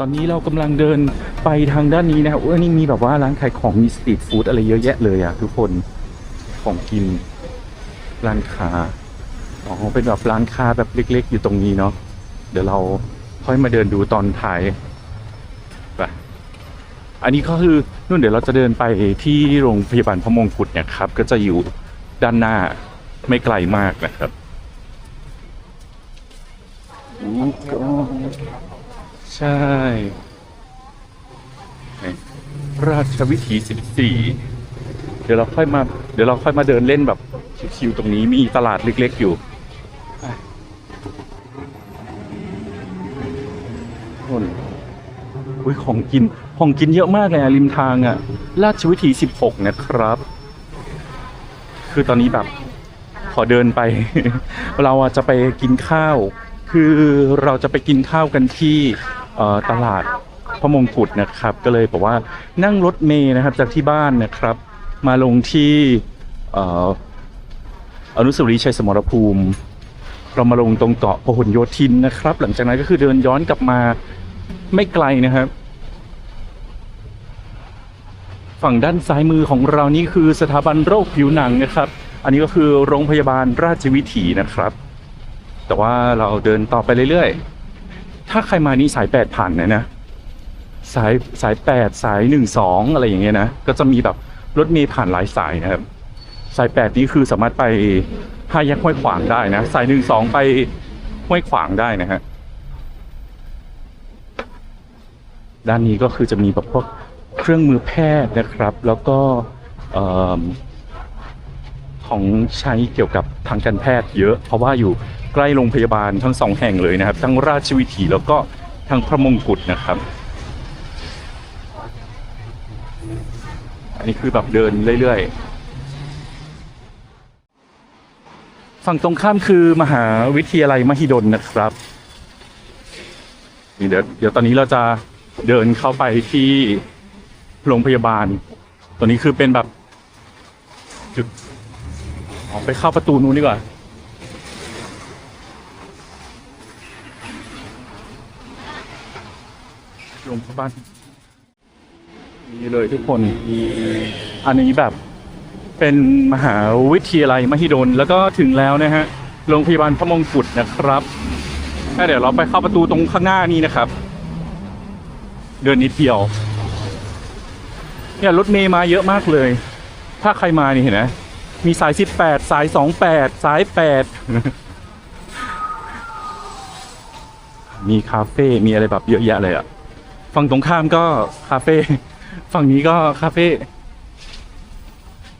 ตอนนี้เรากำลังเดินไปทางด้านนี้นะครับเออนี่มีแบบว่าร้านขายของมีสตรีทฟู้ดอะไรเยอะแยะเลยอะทุกคนของกินร้านค้าอ๋อเป็นแบบร้านค้าแบบเล็ก ๆ อยู่ตรงนี้เนาะเดี๋ยวเราค่อยมาเดินดูตอนท้ายไปอันนี้ก็คือนู่นเดี๋ยวเราจะเดินไปที่โรงพยาบาลพระมงกุฎเนี่ยครับ ก็จะอยู่ด้านหน้าไม่ไกลมากนะครับ ใช่ ราชวิถี14เดี๋ยวเราค่อยมา เดี๋ยวเราค่อยมาเดินเล่นแบบชิวๆตรงนี้มีตลาดเล็กๆอยู่คนอุ้ยของกิน ของกินเยอะมากเลยอะริมทางอะราชวิถี16นะครับ คือตอนนี้แบบขอเดินไป เราอะจะไปกินข้าว คือเราจะไปกินข้าวกันที่ ตลาดพระมงกุฎนะครับ ก็เลยบอกว่านั่งรถเมย์นะครับจากที่บ้านนะครับ มาลงที่เอ่ออนุสาวรีย์ชัยสมรภูมิ เรามาลงตรงเกาะพหลโยธินนะครับ หลังจากนั้นก็คือเดินย้อนกลับมาไม่ไกลนะครับ ฝั่งด้านซ้ายมือของเรานี่คือสถาบันโรคผิวหนังนะครับ อันนี้ก็คือโรงพยาบาลราชวิถีนะครับ แต่ว่าเราเดินต่อไปเรื่อยๆ ถ้าใครมานี่สายแปดผ่านนะนะสายสายแปดสายหนึ่งสองอะไรอย่างเงี้ยนะก็จะมีแบบรถเมล์ผ่านหลายสายนะครับ สายแปดนี้คือสามารถไปห้าแยกห้วยขวางได้นะ สายหนึ่งสองไปห้วยขวางได้นะฮะด้านนี้ก็คือจะมีแบบพวกเครื่องมือแพทย์นะครับ แล้วก็ของใช้เกี่ยวกับทางการแพทย์เยอะ เพราะว่าอยู่ ใกล้โรงพยาบาลทั้งสองแห่งเลยนะครับ ทั้งราชวิถีแล้วก็ทางพระมงกุฎนะครับ อันนี้คือแบบเดินเรื่อยๆ ฝั่งตรงข้ามคือมหาวิทยาลัยมหิดลนะครับเดี๋ยวเดี๋ยวตอนนี้เราจะเดินเข้าไปที่โรงพยาบาล ตัวนี้คือเป็นแบบจุดออกไปเข้าประตูนู้นดีกว่า โรงพยาบาลนี่เลยทุกคน อันนี้แบบเป็นมหาวิทยาลัยมหิดลแล้วก็ถึงแล้วนะฮะโรงพยาบาลพระมงกุฎนะครับถ้าเดี๋ยวเราไปเข้าประตูตรงข้างหน้านี้นะครับ เดินนิดเดียวเนี่ยรถเมย์มาเยอะมากเลย ถ้าใครมานี่เห็นไหมมีสาย18สาย28สาย8มีคาเฟ่ มีอะไรแบบเยอะแยะเลยอะ ฝั่งตรงข้ามก็คาเฟ่ฝั่งนี้ก็คาเฟ่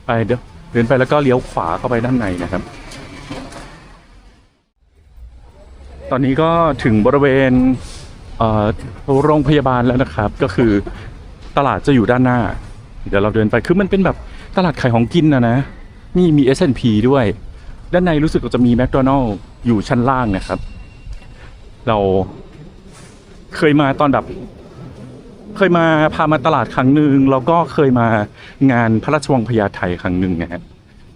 ไปเดี๋ยวเดินไปแล้วก็เลี้ยวขวาเข้าไปด้านในนะครับ ตอนนี้ก็ถึงบริเวณเโรงพยาบาลแล้วนะครับ ก็คือตลาดจะอยู่ด้านหน้า เดี๋ยวเราเดินไปคือมันเป็นแบบตลาดขายของกินนะนะนี่มี S&P ด้วย ด้านในรู้สึกว่าจะมีแมคโดนัลล์อยู่ชั้นล่างนะครับ เราเคยมาตอนแบบ เคยมาพามาตลาดครั้งหนึ่งแล้วก็เคยมางานพระราชวังพญาไทครั้งหนึ่งนะฮะ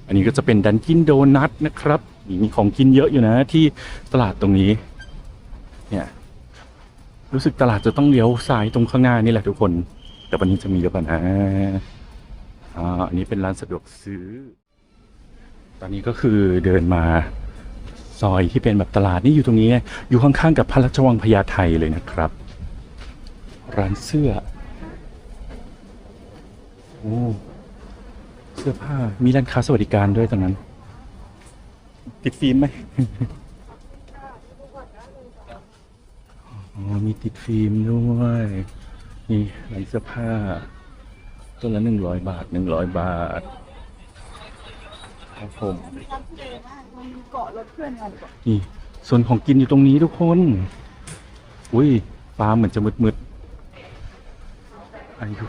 อันนี้ก็จะเป็นดันกินโดนัทนะครับมีของกินเยอะอยู่นะที่ตลาดตรงนี้ เนี่ย รู้สึกตลาดจะต้องเลี้ยวซ้ายตรงข้างหน้านี่แหละทุกคน แต่วันนี้จะมีหรือเปล่านะอ่าอันนี้เป็นร้านสะดวกซื้อ ตอนนี้ก็คือเดินมาซอยที่เป็นแบบตลาดนี่อยู่ตรงนี้ อยู่ข้างๆกับพระราชวังพญาไทเลยนะครับ ร้านเสื้อโอ้เสื้อผ้ามีร้านค้าสวัสดิการด้วยตรงนั้น ติดฟิล์มไหมอ๋อมีติดฟิล์มด้วยนี่ร้านเสื้อผ้าตัวละหนึ่งร้อยบาทหนึ่งร้อยบาทครับผมเกาะรถเพื่อนกันนี่ส่วนของกินอยู่ตรงนี้ทุกคน อุ้ยฟ้าเหมือนจะมืดๆ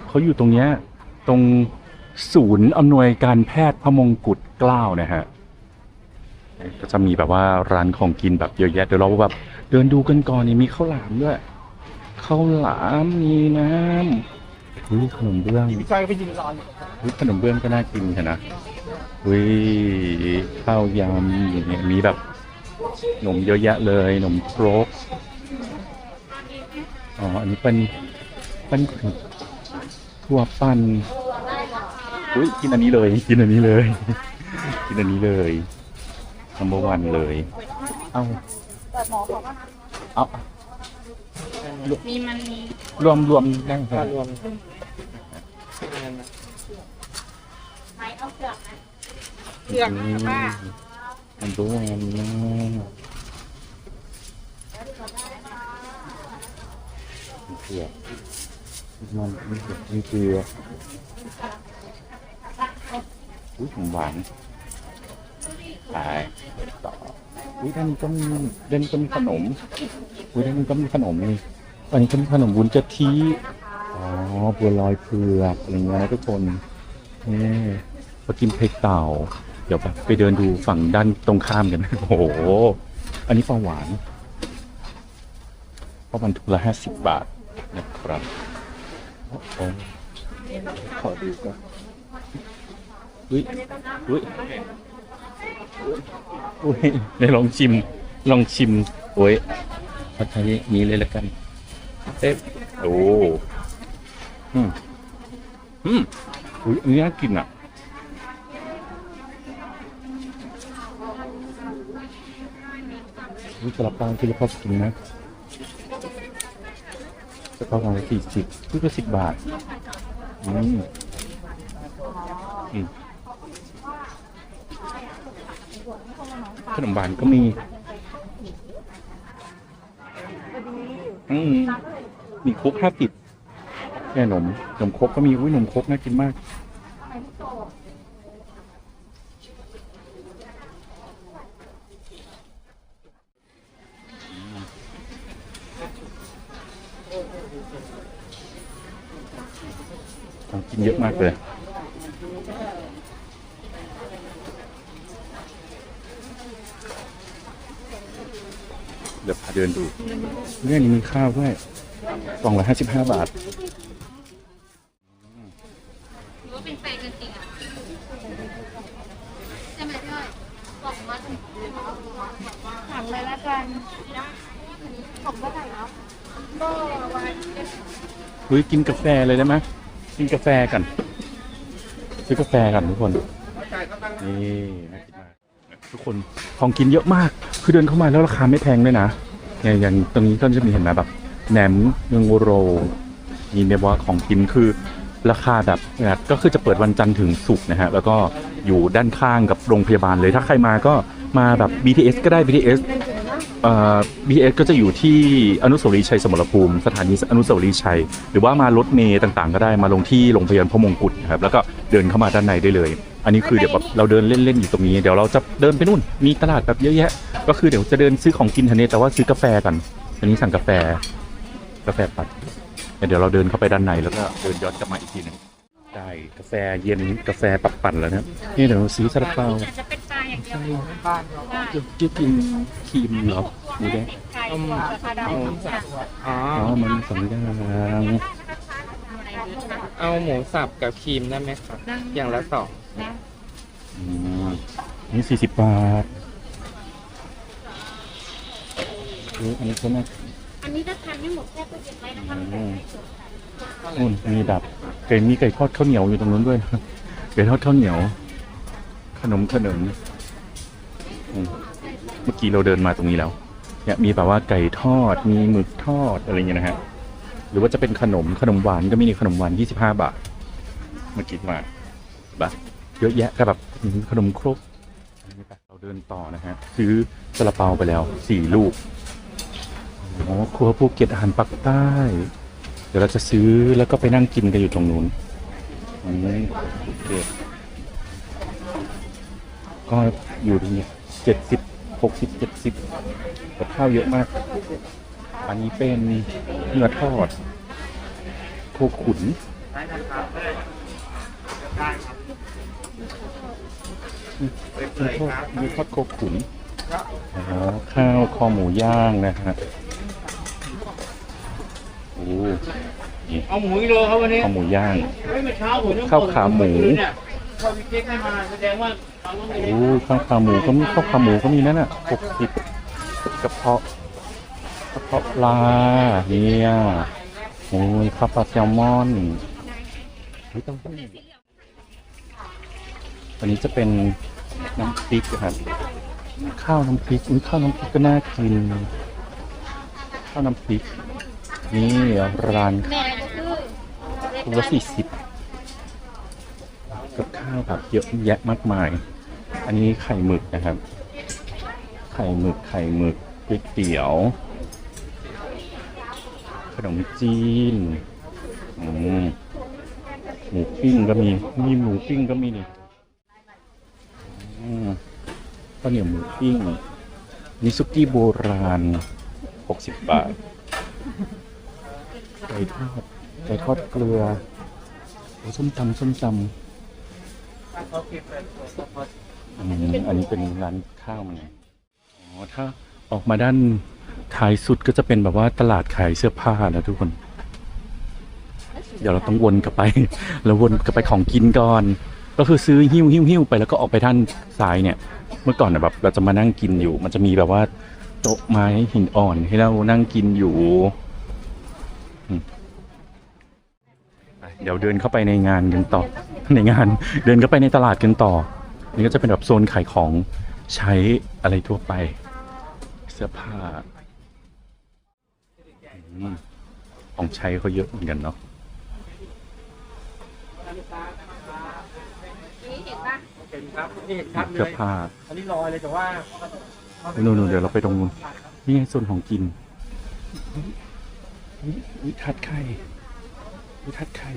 เขาอยู่ตรงเนี้ยตรงศูนย์อำนวยการแพทย์พระมงกุฎเกล้านะฮะก็จะมีแบบว่าร้านของกินแบบเยอะแยะเดี๋ยวเราแบบเดินดูกันก่อนนี่มีข้าวหลามด้วยข้าวหลามมีน้ำอุ้ยขนมเบื้องพี่ชายก็ไปยิงร้อนอุ๊ยขนมเบื้องก็น่ากินค่ะนะอุ้ยข้าวยำเนี่ยมีแบบขนมเยอะแยะเลยขนมครกอ๋ออ๋ออันนี้เป็นเป็น ถั่วปั้นอุ้ยกินอันนี้เลย กินอันนี้เลย กินอันนี้เลย number one เลย เอาแต่หมอเขาก็เอามีมันมีรวมรวมได้คก็รับรวมไม้เอาเสือกนะเผือกนะป้ามันรู้ว่ามันนะเผือก มันมันเผือกมันเกลืออุ้ยของหวานไปต่ออุ้ยด้านนี้ก็มีด้านนี้ก็มีขนมอุ้ยด้านนี้ก็มีขนมนี่อันนี้ก็มีขนมวุ้นกะทิอ๋อบัวลอยเผือกอะไรเงี้ยนะทุกคนนี่มากินเพกเต่า เดี๋ยวไปเดินดูฝั่งด้านตรงข้ามกัน โอ้โห อันนี้ปลาหวานเพราะมันถุงละห้าสิบบาทนะครับ ขอดูก่อนอุ้ยอุ้ยอุ้ยได้ลองชิม ลองชิมโอ้ยเอาทางนี้นี้เลยละกันเอ๊ะโอ้อืมอืมอุ้ยอันนี้น่ากินอะวิกระเป๋าที่เราชอบกินนะ กะเป๋าของสี่สิบวิก็สิบบาท อืมขนมหวานก็มี อืมมีคุกห้าสิบแค่ขนมขนมครกก็มี อุ้ยขนมครกน่ากินมาก ของกิน เยอะมากเลยเดี๋ยวพาเดินดูเนี่ยนี่มีข้าวด้วยกล่องละห้าสิบห้าบาทหรือว่าเป็นแฟนกันจริงอะใช่ไหมพี่อ้อยบอกมาถึงถามเลยละกันผมก็ได้ครับก็วันเฮ้ยกินกาแฟเลยได้ไหม กินกาแฟกันซื้อกาแฟกันทุกคน นี่น่ากินมากทุกคนของกินเยอะมาก คือเดินเข้ามาแล้วราคาไม่แพงด้วยนะ อย่างอย่างตรงนี้ก็จะมีเห็นไหมแบบแหนมเมืองโรนี่เนี่ยว่าของกินคือราคาแบบก็คือจะเปิดวันจันทร์ถึงศุกร์นะฮะ แล้วก็อยู่ด้านข้างกับโรงพยาบาลเลย ถ้าใครมาก็มาแบบ BTS ก็ได้ BTS เอ่อ BTS ก็จะอยู่ที่อนุสาวรีย์ชัยสมรภูมิ สถานีอนุสาวรีย์ชัย หรือว่ามารถเมย์ต่างๆ ก็ได้มาลงที่โรงพยาบาลพระมงกุฎนะครับแล้วก็เดินเข้ามาด้านในได้เลย อันนี้คือเดี๋ยวแบบเราเดินเล่นๆอยู่ตรงนี้ เดี๋ยวเราจะเดินไปนู่น มีตลาดแบบเยอะแยะ ก็คือเดี๋ยวจะเดินซื้อของกินทันนี้แต่ว่าซื้อกาแฟกันอันนี้สั่งกาแฟกาแฟปัดเดี๋ยวเราเดินเข้าไปด้านในแล้วก็เดินย้อนกลับมาอีกทีหนึงได้กาแฟเย็นกาแฟปักปั่นแล้วนะครับนี่เดี๋ยวเราซื้อซาลาเปา อาจจะเป็นปลาอย่างเดียวบ้านได้จะกินครีมเหรอหมูแดงไก่ตัวราคาอ๋ออ๋อมันสองอย่างไดีคะเอาหมูสับกับครีมได้ไหมครับอย่างละสองอืมนี่สี่สิบบาทอันนี้ก็น่าอันนี้ถ้าทานไม่หมดแค่ตู้เย็นไว้นะคะอืมนู่นมีแบบไก่มีไก่ทอดข้าวเหนียวอยู่ตรงนู้นด้วยไก่ทอดข้าวเหนียว ขนมขนม เมื่อกี้เราเดินมาตรงนี้แล้วเนี่ยมีแบบว่าไก่ทอดมีหมึกทอดอะไรเงี้ยนะฮะหรือว่าจะเป็นขนมขนมหวานก็มีขนมหวาน 25 บาทเมื่อกี้มาแบบเยอะแยะก็แบบขนมครกเราเดินต่อนะฮะซื้อซาลาเปาไปแล้วสี่ลูกอ๋อครัวภูเก็ตอาหารปักใต้ เดี๋ยวเราจะซื้อแล้วก็ไปนั่งกินกันอยู่ตรงนู้นอืมโอเคก็อยู่ตรงนี้ เจ็ดสิบหกสิบเจ็ดสิบกับข้าวเยอะมาก อันนี้เป็นเนื้อทอดโคขุนเนื้อทอดเนื้อทอดโคขุนอ๋อข้าวคอหมูย่างนะฮะโอ้นี่เอาหมูกิโลครับวันนี้ข้าวหมูย่างเฮ้ยเมื่อเช้าผมยังข้าวขาหมู เนี่ยข้าวพี่เก๊กให้มาแสดงว่าเราต้องไปโอ้ข้าวขาหมูก็มีข้าวขาหมูก็มีนั่นน่ะหกสิบกระเพาะกระเพาะปลาเนี่ยโอ้ยข้าวปลาแซลมอนไม่ต้องพูดอันนี้จะเป็นน้ำพริกครับข้าวน้ำพริกอุ้ยข้าวน้ำพริกก็น่ากินข้าวน้ำพริกนี่ร้านแม่ก็คือถุงละสี่สิบ กับข้าวแบบเยอะแยะมากมาย อันนี้ไข่หมึกนะครับ ไข่หมึกไข่หมึกก๋วยเตี๋ยว ขนมจีนหมูปิ้งก็มีมีหมูปิ้งก็มีนี่อืมข้าวเหนียวหมูปิ้งนี่ซุกี้โบราณ 60 บาทไก่ทอดไก่ทอดเกลือส้มตำส้มตำ อันนี้เป็นร้านข้าวมันอ๋อถ้าออกมาด้านท้ายสุดก็จะเป็นแบบว่าตลาดขายเสื้อผ้านะทุกคน เดี๋ยวเราต้องวนกลับไป แล้ววนกลับไปของกินก่อน ก็คือซื้อหิ้วหิ้วหิ้วไปแล้วก็ออกไปด้านซ้ายเนี่ย เมื่อก่อนนะแบบเราจะมานั่งกินอยู่ มันจะมีแบบว่าโต๊ะไม้หินอ่อนให้เรานั่งกินอยู่ เดี๋ยวเดินเข้าไปในงานกันต่อในงานเดินเข้าไปในตลาดกันต่อ นี่ก็จะเป็นแบบโซนขายของใช้อะไรทั่วไป เสื้อผ้าอืมของใช้เขาเยอะเหมือนกันเนาะเห็นครับนี่เห็นชัดเลเสื้อยผ้าอันนี้ลอยเลยแต่ว่านู่นๆเดี๋ยวเราไปตรงนู้นนี่ไงโซนของกินวิวิทัดไข่ วิทัดไข่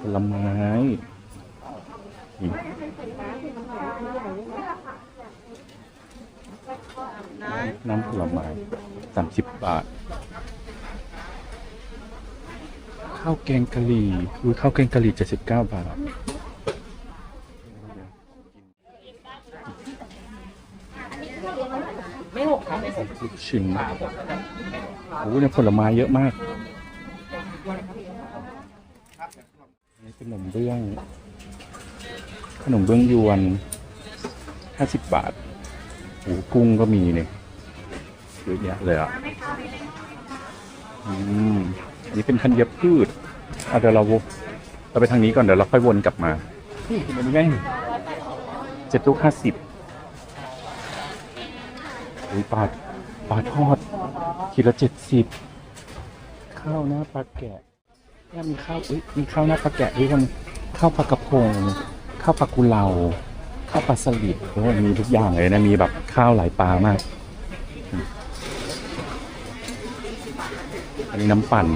ผลไม้นี่น้ำผลไม้สามสิบบาท ข้าวแกงกะหรี่ดูข้าวแกงกะหรี่เจ็ดสิบเก้าบาทลูกชิ้น โอ้โหเนี่ยผลไม้เยอะมากนี่เป็นขนมเบื้อง ขนมเบื้องยวนห้าสิบบาทโอ้โหกุ้งก็มีเนี่ยเยอะแยะเลยอะอืมอันนี้เป็นธัญพืชอะเดี๋ยวเราวเราไปทางนี้ก่อนเดี๋ยวเราค่อยวนกลับมานี่เป็นยังไงเจ็ดลูกห้าสิบอุ้ยปลา ปลาทอดขีดละเจ็ดสิบข้าวหน้าปลาแกะเนี่มีข้าวอุ้ยมีข้าวหน้าปลาแกะด้วยคนข้าวปลากระพงข้าวปลากุเลาข้าวปลาสลิดโอ้ยมีทุกอย่างเลยนะมีแบบข้าวหลายปลามาก อันนี้น้ำปั่น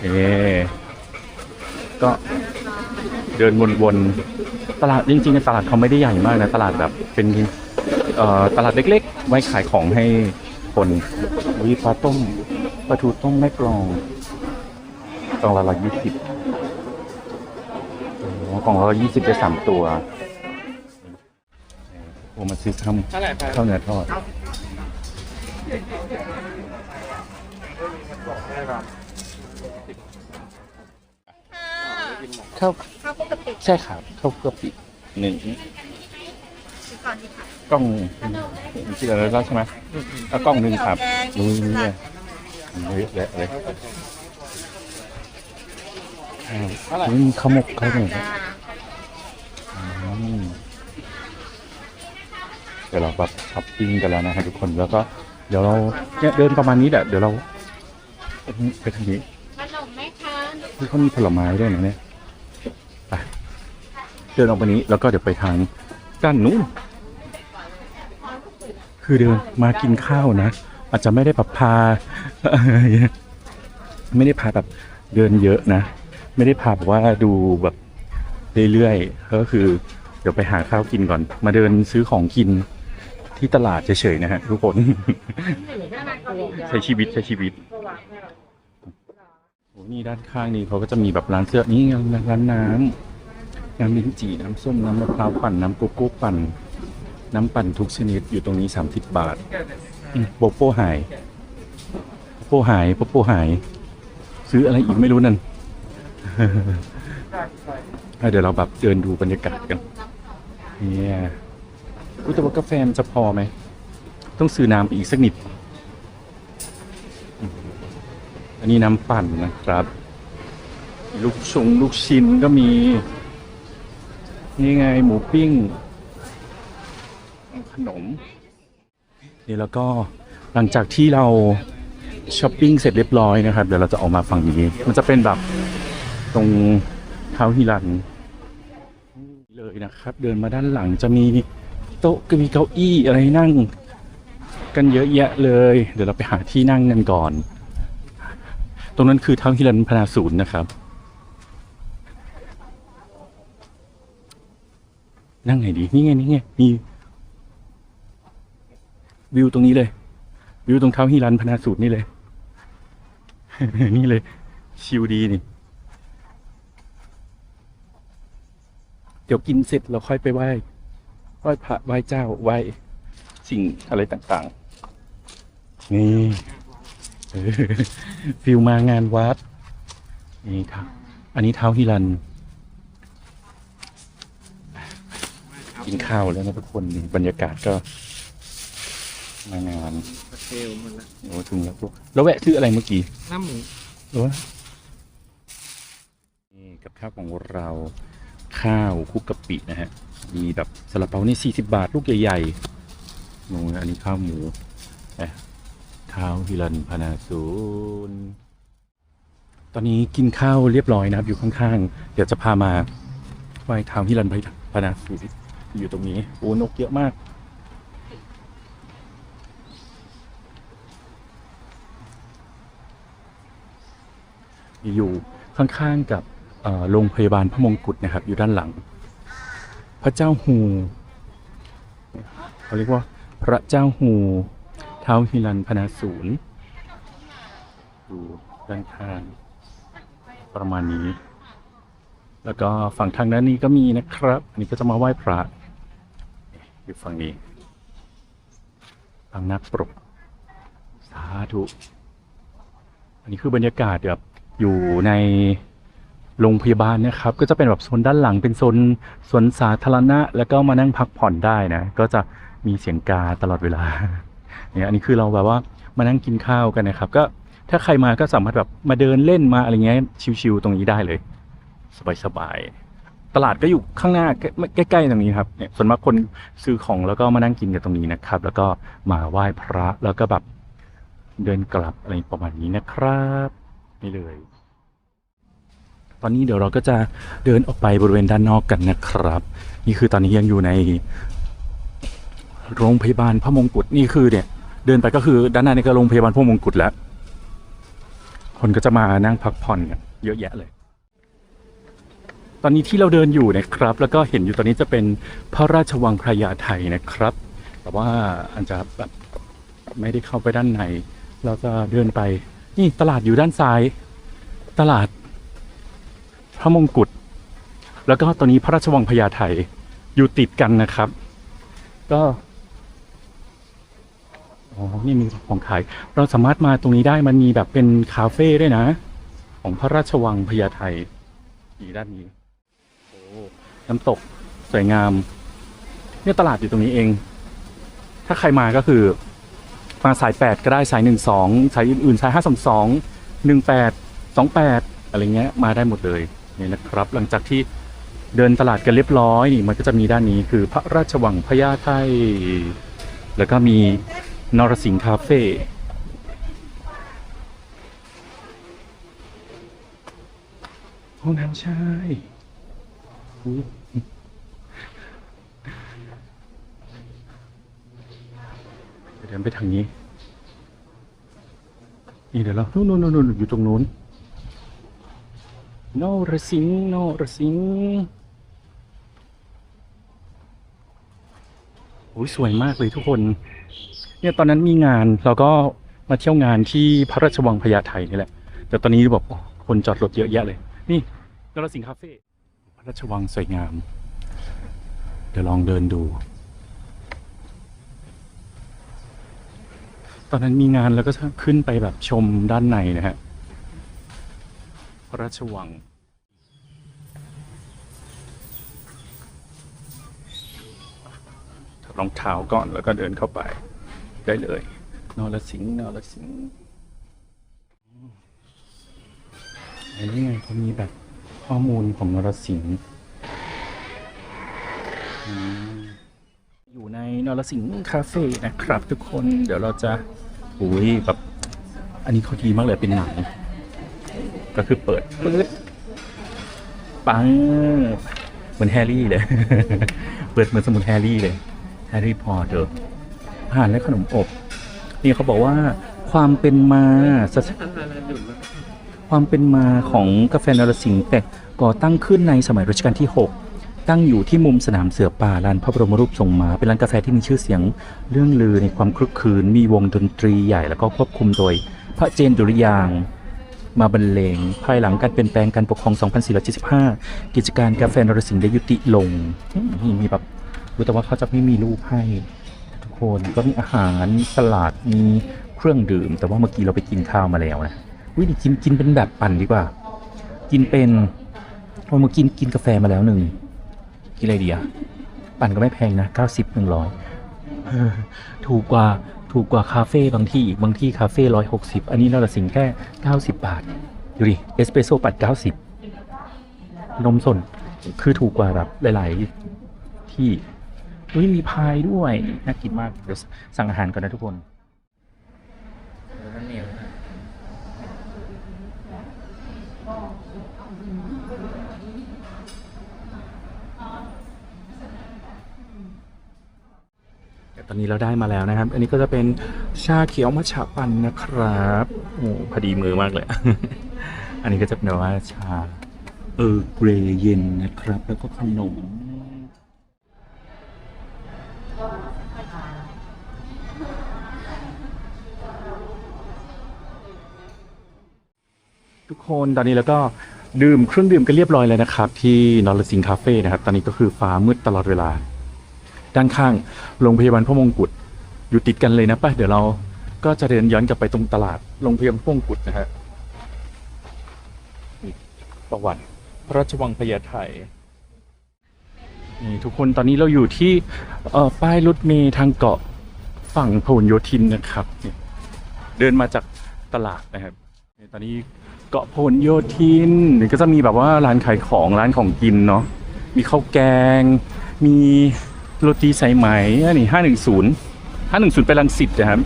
เอก็เดินวนๆตลาดจริงๆตลาดเขาไม่ได้ใหญ่มากนะ ตลาดแบบเป็น ตลาดเล็กๆ ไว้ขายของให้คนวิปลาต้มปลาทูต้มแม่กลองกล่องละร้อยยี่สิบกล่องละร้อยยี่สิบได้สามตัวโอ้มาซื้อข้าวเท่าไหร่ครับข้าวเนื้อทอดข้าวข้าวปกติใช่ครับข้าวกะปิหนึ่งก่อนดีค่ะ กล้องที่เรแล้วใช่ไหมเอากล้องหนึ่งครับนี่นี่เนี่ยเยอะแยะเลยนี่มีขมกเขาหมกอืมเดี๋ยวเราแบบช้อปปิ้งกันแล้วนะฮะทุกคนแล้วก็เดี๋ยวเราเนี่ยเดินประมาณนี้แหละเดี๋ยวเราไปทางนี้นี่เขามีผลไม้ด้วยนะเนี่ยเดินออกไปนี้แล้วก็เดี๋ยวไปทางด้านนู้น คือเดินมากินข้าวนะ อาจจะไม่ได้แบบพา ไม่ได้พาแบบเดินเยอะนะ ไม่ได้พาแบบว่าดูแบบเรื่อยๆก็คือ เดี๋ยวไปหาข้าวกินก่อน มาเดินซื้อของกินที่ตลาดเฉยๆนะฮะทุกคนใช้ชีวิตใช้ชีวิตโอ้นี่ด้านข้างนี้เขาก็จะมีแบบร้านเสื้อนี่ร้านน้ำน้ำลิ้นจี่น้ำส้มน้ำมะพร้าวปั่นน้ำโกโก้ปั่น น้ำปั่นทุกชนิดอยู่ตรงนี้สามสิบบาทโปโป้หายโปโป้หายโปโป้หาย ซื้ออะไรอีกไม่รู้นั่นเดี๋ยวเราแบบเดินดูบรรยากาศกันเนี่ยอุ๊ยแต่ว่ากาแฟจะพอไหม ต้องซื้อน้ำไปอีกสักนิด อันนี้น้ำปั่นนะครับ ลูกชงลูกชิ้นก็มี นี่ไงหมูปิ้ง ขนมนี่แล้วก็หลังจากที่เราช้อปปิ้งเสร็จเรียบร้อยนะครับ เดี๋ยวเราจะออกมาฝั่งนี้ มันจะเป็นแบบตรงเท้าฮิรันเลยนะครับ เดินมาด้านหลังจะมีโต๊ะก็มีเก้าอี้อะไรนั่ง กันเยอะแยะเลย เดี๋ยวเราไปหาที่นั่งกันก่อน ตรงนั้นคือเท้าฮิรันพนาศูนย์นะครับ นั่งไหนดีนี่ไงนี่ไงมี วิวตรงนี้เลย วิวตรงเท้าฮิรันพนาสูตรนี่เลย นี่เลย ชิวดีนี่ เดี๋ยวกินเสร็จเราค่อยไปไหว้ไหว้พระไหว้เจ้าไหว้สิ่งอะไรต่างๆ นี่ฟิลมางานวัด นี่ครับ อันนี้เท้าฮิรัน กินข้าวแล้วนะทุกคนบรรยากาศก็ มางานเทลหมดแล้วโอ้ถึงแล้วพวกแล้วแวะซื้ออะไรเมื่อกี้น้ำหมูหรือว่านี่กับข้าวของเราข้าวคลุกกะปินะฮะ มีแบบซาลาเปานี่สี่สิบาทลูกใหญ่ๆนูนอันนี้ข้าวหมูนะข้าวฮิรันพนาศูนย์ตอนนี้กินข้าวเรียบร้อยนะครับ อยู่ข้างๆ เดี๋ยวจะพามาไหว้ท้าวฮิรันพนาศูนย์อยู่ตรงนี้โอ้นกเยอะมาก อยู่ข้างๆกับโรงพยาบาลพระมงกุฎนะครับ อยู่ด้านหลัง พระเจ้าฮูเขาเรียกว่าพระเจ้าฮูเท้าฮิรันพนาศูนย์อยู่ด้านข้างประมาณนี้ แล้วก็ฝั่งทางด้านนี้ก็มีนะครับ อันนี้ก็จะมาไหว้พระอยู่ฝั่งนี้ฝั่งนักปรกสาธุ อันนี้คือบรรยากาศแบบ อยู่ในโรงพยาบาลนะครับ ก็จะเป็นแบบโซนด้านหลังเป็นโซนสวนสาธารณะ แล้วก็มานั่งพักผ่อนได้นะ ก็จะมีเสียงกาตลอดเวลาเนี่ยอันนี้คือเราแบบว่ามานั่งกินข้าวกันนะครับ ก็ถ้าใครมาก็สามารถแบบมาเดินเล่นมาอะไรเงี้ยชิวๆตรงนี้ได้เลย สบายๆตลาดก็อยู่ข้างหน้าใกล้ๆตรงนี้ครับเนี่ยส่วนมากคนซื้อของแล้วก็มานั่งกินกันตรงนี้นะครับ แล้วก็มาไหว้พระแล้วก็แบบเดินกลับอะไรประมาณนี้นะครับ นี่เลย ตอนนี้เดี๋ยวเราก็จะเดินออกไปบริเวณด้านนอกกันนะครับ นี่คือตอนนี้ยังอยู่ใน โรงพยาบาลพระมงกุฎนี่คือเนี่ย เดินไปก็คือด้านหน้านี่ก็โรงพยาบาลพระมงกุฎแล้ว คนก็จะมานั่งพักผ่อนกันเยอะแยะเลย ตอนนี้ที่เราเดินอยู่นะครับ แล้วก็เห็นอยู่ตอนนี้จะเป็นพระราชวังพระยาไทยนะครับ แต่ว่าอาจจะแบบไม่ได้เข้าไปด้านใน เราจะเดินไป นี่ตลาดอยู่ด้านซ้าย ตลาด พระมงกุฎแล้วก็ตอนนี้พระราชวังพญาไทอยู่ติดกันนะครับ ก็อ๋อนี่มีของขาย เราสามารถมาตรงนี้ได้มันมีแบบเป็นคาเฟ่ด้วยนะ ของพระราชวังพญาไทอยู่ด้านนี้โอ้น้ำตกสวยงาม เนี่ยตลาดอยู่ตรงนี้เอง ถ้าใครมาก็คือ มาสายแปดก็ได้สายหนึ่งสองสายอื่นๆ สายห้าสองสองหนึ่งแปดสองแปดอะไรเงี้ยมาได้หมดเลยนี่นะครับ หลังจากที่เดินตลาดกันเรียบร้อยนี่มันก็จะมีด้านนี้คือพระราชวังพญาไทแล้วก็มีนรสิงห์คาเฟ่ห้องน้ำใช่อุ๊ย เดินไปทางนี้ นี่เดี๋ยวเรานู่นนู่นนู่นอยู่ตรงนู้นโนรสิงโนรสิงโอ้ยสวยมากเลยทุกคน เนี่ยตอนนั้นมีงานเราก็มาเที่ยวงานที่พระราชวังพญาไทนี่แหละ แต่ตอนนี้แบบคนจอดรถเยอะแยะเลย นี่โนรสิงคาเฟ่พระราชวังสวยงาม เดี๋ยวลองเดินดู ตอนนั้นมีงานแล้วก็ขึ้นไปแบบชมด้านในนะฮะพระราชวัง รองเท้าก่อนแล้วก็เดินเข้าไปได้เลย นอรสิงห์นอรสิงห์อันนี้ไงเขามีแบบข้อมูลของนรสิงห์ อืมอยู่ในนรสิงห์คาเฟ่นะครับ ทุกคนเดี๋ยวเราจะอุ้ยแบบอันนี้เขาดีมากเลยเป็นหนังก็คือเปิดปื๊ดปังเหมือนแฮร์รี่เลย เปิดเหมือนสมุดแฮร์รี่เลยแฮร์รี่พอเตอร์อาหารและขนมอบ นี่เขาบอกว่าความเป็นมาสถความเป็นมาของกาแฟนรสิงห์แต่ก่อตั้งขึ้นในสมัยรัชกาลที่ 6 ตั้งอยู่ที่มุมสนามเสือป่าลานพระบรมรูปทรงม้าเป็นร้านกาแฟที่มีชื่อเสียงเรื่องลือในความคลึกคืนมีวงดนตรีใหญ่แล้วก็ควบคุมโดยพระเจนดุริยางมาบรรเลง ภายหลังการเปลี่ยนแปลงการปกครอง 2475 กิจการกาแฟนรสิงห์ได้ยุติลงมนี่มีแบบรู้แต่ว่าเขาจะไม่มีรูปให้ ทุกคนก็มีอาหารสลัดมีเครื่องดื่ม แต่ว่าเมื่อกี้เราไปกินข้าวมาแล้วนะวิธีกินกินเป็นแบบปั่นดีกว่า กินเป็นเรามากินกินกาแฟมาแล้วหนึ่ง กินอะไรดีอะปั่นก็ไม่แพงนะ90 100ถูกกว่าถูกกว่าคาเฟ่บางที่อีกบางที่คาเฟ่ร้อยหกสิบอันนี้เราละสิงแค่เก้าสิบบาท ดูดิเอสเปรสโซ่ปัดเก้าสิบนมสดคือถูกกว่าแบบหลาย ๆ ที่อุ้ยมีพายด้วยน่ากินมากเดี๋ยวสั่งอาหารก่อนนะทุกคน ตอนนี้เราได้มาแล้วนะครับ อันนี้ก็จะเป็นชาเขียวมัชะปันนะครับโอ้พอดีมือมากเลย อันนี้ก็จะเป็นว่าชาเออเกรย์เย็นนะครับ แล้วก็ขนมทุกคนตอนนี้แล้วก็ดื่มเครื่องดื่มกันเรียบร้อยแล้วนะครับ ที่นอร์สิงคาเฟ่นะครับ ตอนนี้ก็คือฟ้ามืดตลอดเวลา ด้านข้างโรงพยาบาลพระมงกุฎอยู่ติดกันเลยนะป่ะเดี๋ยวเราก็จะเดินย้อนกลับไปตรงตลาดโรงพยาบาลพระมงกุฎนะฮะประวัติพระราชวังพญาไทนี่ทุกคนตอนนี้เราอยู่ที่เป้ายรถเมล์ทางเกาะฝั่งพหลโยธินนะครับ เดินมาจากตลาดนะครับตอนนี้เกาะพหลโยธินนี่ก็จะมีแบบว่าร้านขายของร้านของกินเนาะมีข้าวแกง มี โรตีสายไหมอันนี้ห้าหนึ่งศูนย์ห้าหนึ่งศูนย์ไปรังสิตนะครับ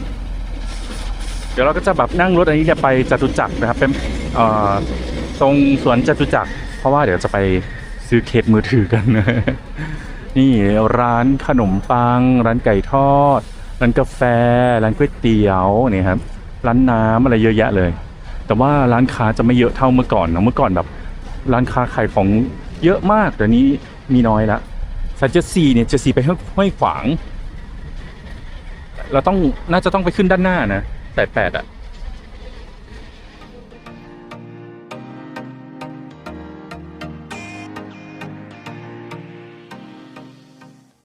เดี๋ยวเราก็จะแบบนั่งรถอันนี้จะไปจตุจักรนะครับเป็นตรงสวนจตุจักร เพราะว่าเดี๋ยวจะไปซื้อเคสมือถือกันนี่ร้านขนมปัง ร้านไก่ทอด ร้านกาแฟ ร้านก๋วยเตี๋ยวนี่ครับร้านน้ำอะไรเยอะแยะเลย แต่ว่าร้านค้าจะไม่เยอะเท่าเมื่อก่อนนะเมื่อก่อนแบบ ร้านค้าขายของเยอะมากแต่นี้มีน้อยละ สายเจ็ดสี่เนี่ยเจ็ดสี่ไปห้อยขวาง เราต้องน่าจะต้องไปขึ้นด้านหน้านะแปดแปดอะ